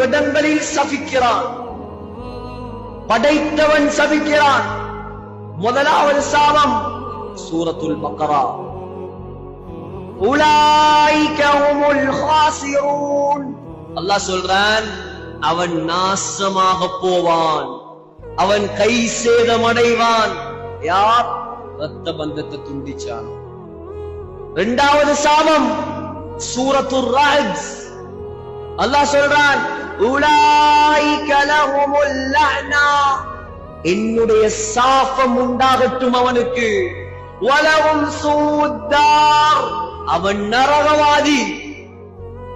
இடங்களில் சபிக்கிறான். படைத்தவன் சபிக்கிறான். முதலாவது சாபம் சூரத்துல் பக்கரா. உலாய்க அல்லாஹ் சொல்றான் அவன் நாசமாக போவான். அவன் கை சேதமடைவான். யார்? ரத்த பந்தத்தை துண்டிச்சான். இரண்டாவது சாபம் சூரத்துர் ராஜ் அல்லாஹ் சொல்றான் என்னுடைய சாபம் உண்டாகட்டும் அவனுக்கு. வலவும் சூத்தார். அவன் நரகவாதி.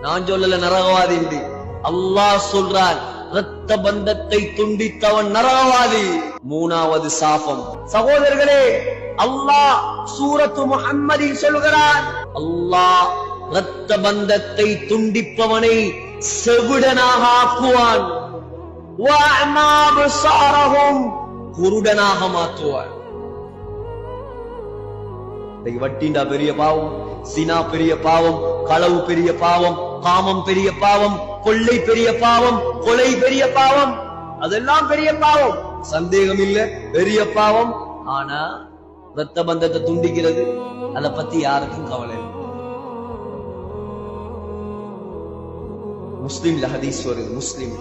நான் சொல்லல நரகவாதி என்று. அல்லாஹ் சொல்றான் ரத்த பந்தத்தை துண்டித்தவன் நரகவாதி. மூணாவது சாபம். சகோதரர்களே அல்லாஹ் சூரத்து முகம்மதி சொல்கிறான் அல்லாஹ் ரத்த பந்தத்தை துண்டிப்பவனை செவிடனாக ஆக்குவான். குருடனாக மாற்றுவான். வட்டிண்டா பெரிய பாவம் சினா பெரிய பாவம் களவு பெரிய பாவம் காமம் பெரிய பாவம் கொள்ளை பெரிய பாவம் கொலை பெரிய பாவம் அதெல்லாம் பெரிய பாவம். சந்தேகம் இல்ல பெரிய பாவம். ஆனா ரத்த பந்தத்தை துண்டிக்கிறது அதை பத்தி யாருக்கும் கவலை இல்லை. முஸ்லிம்ல ஹதீஸ் வருது முஸ்லிம்.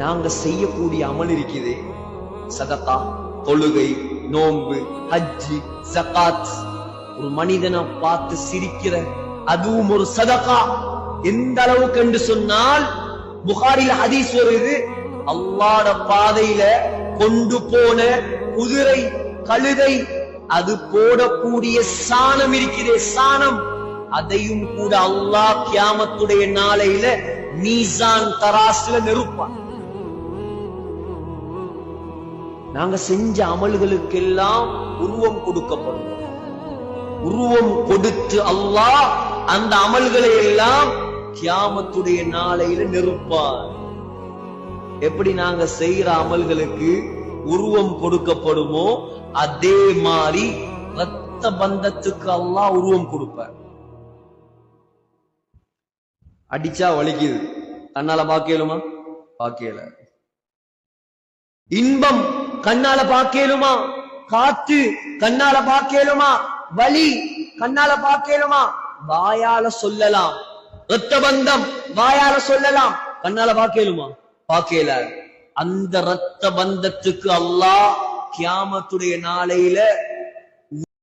நாங்க செய்யக்கூடிய அமல் இருக்குது. சதகா தொழுகை நோன்பு ஹஜ்ஜி சகாத் ஒரு மனிதனை பார்த்து சிரிக்கிற அதுவும் ஒரு சதகா எந்த அளவுக்கு என்று சொன்னால் புகாரில் ஹதீஸ் வருது அல்லாட பாதையில கொண்டு போன குதிரை கழுதை அது போடக்கூடிய சாணம் இருக்கிறே சாணம். அதையும் கூட அல்லாஹ் கியாமத்துடைய நாளையில மீசான் தராசுல நெருப்பான். நாங்க செஞ்ச அமல்களுக்கெல்லாம் உருவம் கொடுக்கப்படும். உருவம் கொடுத்து அல்லாஹ் அந்த அமல்களை எல்லாம் கியாமத்துடைய நாளையில நெருப்பான். எப்படி நாங்க செய்யற அமல்களுக்கு உருவம் கொடுக்கப்படுமோ அதே மாதிரி ரத்த பந்தத்துக்கு அல்லாஹ் உருவம் கொடுப்பார். அடிச்சா வலிக்குது. கண்ணால பாக்கலுமா? பாக்கல. இன்பம் கண்ணால பாக்கலுமா? காத்து கண்ணால பாக்கலுமா? வலி கண்ணால பாக்கலுமா? வாயால சொல்லலாம். ரத்த பந்தம் வாயால சொல்லலாம். கண்ணால பாக்கலுமா? பாக்கல. அந்த ரத்த பந்தத்துக்கு அல்லாஹ் கியாமத்துடைய நாளையில